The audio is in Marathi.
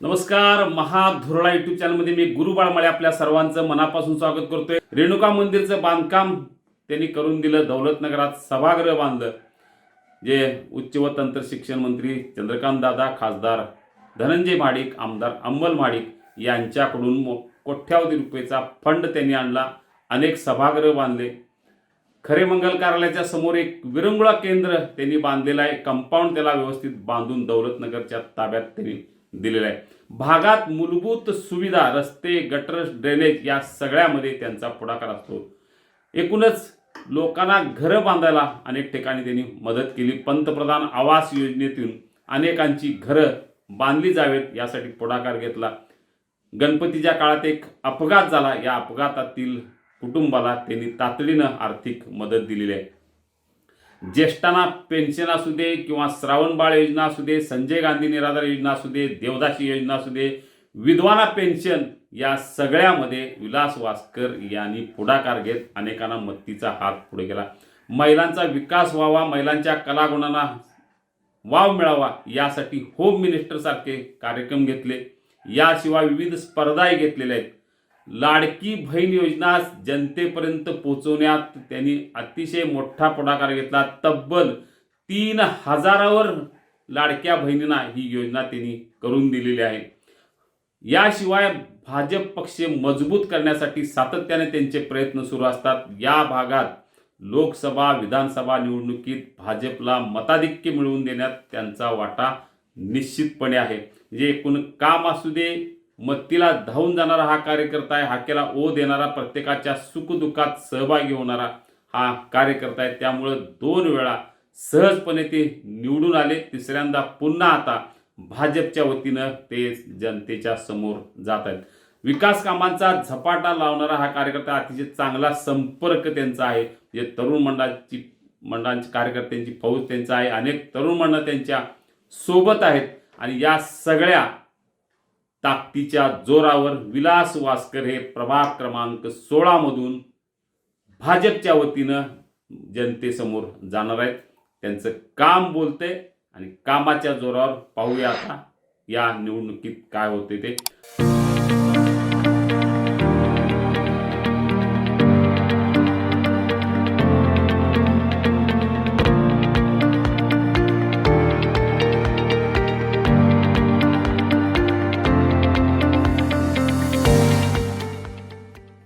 नमस्कार महाधुरळा युट्यूब चॅनलमध्ये मी गुरु बाळमाळे आपल्या सर्वांचं मनापासून स्वागत करतोय. रेणुका मंदिरचं बांधकाम त्यांनी करून दिलं दौलतनगरात सभागृह बांधलं. जे उच्च व तंत्र शिक्षण मंत्री चंद्रकांत दादा खासदार धनंजय माडिक आमदार अंमल माडिक यांच्याकडून कोट्यावधी रुपयेचा फंड त्यांनी आणला. अनेक सभागृह बांधले. खरे मंगल कार्यालयाच्या समोर एक विरंगुळा केंद्र त्यांनी बांधलेलं आहे. कंपाऊंड त्याला व्यवस्थित बांधून दौलतनगरच्या ताब्यात त्यांनी दिलेलं आहे. भागात मूलभूत सुविधा रस्ते गटर ड्रेनेज या सगळ्यामध्ये त्यांचा पुढाकार असतो. एकूणच लोकांना घरं बांधायला अनेक ठिकाणी त्यांनी मदत केली. पंतप्रधान आवास योजनेतून अनेकांची घरं बांधली जावेत यासाठी पुढाकार घेतला. गणपतीच्या काळात एक अपघात झाला. या अपघातातील कुटुंबाला त्यांनी तातडीनं आर्थिक मदत दिलेली आहे. ज्येष्ठांना पेन्शन असू दे किंवा श्रावणबाळ योजना असू दे संजय गांधी निराधार योजना असू दे देवदासी योजना असू दे विधवाना पेन्शन या सगळ्यामध्ये विलास वासकर यांनी पुढाकार घेत अनेकांना मत्तीचा हात पुढे केला. महिलांचा विकास व्हावा महिलांच्या कलागुणांना वाव मिळावा यासाठी होम मिनिस्टरसारखे कार्यक्रम घेतले. याशिवाय विविध स्पर्धाही घेतलेल्या आहेत. लाडकी बहीण योजना जनतेपर्यंत पोहोचवण्यात त्यांनी अतिशय मोठा पुढाकार घेतला. तब्बल तीन हजारावर लाडक्या बहिणींना ही योजना त्यांनी करून दिलेली आहे. याशिवाय भाजप पक्ष मजबूत करण्यासाठी सातत्याने त्यांचे प्रयत्न सुरू असतात. या भागात लोकसभा विधानसभा निवडणुकीत भाजपला मताधिक्य मिळवून देण्यात त्यांचा वाटा निश्चितपणे आहे. जे एकूण काम असू दे मत्तीला धावून जाणारा हा कार्यकर्ता आहे हाकेला ओ देणारा प्रत्येकाच्या सुखदुःखात सहभागी होणारा हा कार्यकर्ता आहे. त्यामुळं दोन वेळा सहजपणे ते निवडून आले. तिसऱ्यांदा पुन्हा आता भाजपच्या वतीनं ते जनतेच्या समोर जात आहेत. विकास कामांचा झपाटा लावणारा हा कार्यकर्ता अतिशय चांगला संपर्क त्यांचा आहे. जे तरुण मंडळाची मंडळांची कार्यकर्त्यांची फौज त्यांचा आहे. अनेक तरुण मंडळ त्यांच्यासोबत आहेत. आणि या सगळ्या ताकदीच्या जोरावर विलास वासकर हे प्रभाग क्रमांक सोळा मधून भाजपच्या वतीनं जनतेसमोर जाणार आहेत. त्यांचं काम बोलते आणि कामाच्या जोरावर पाहूया आता या निवडणुकीत काय होते ते.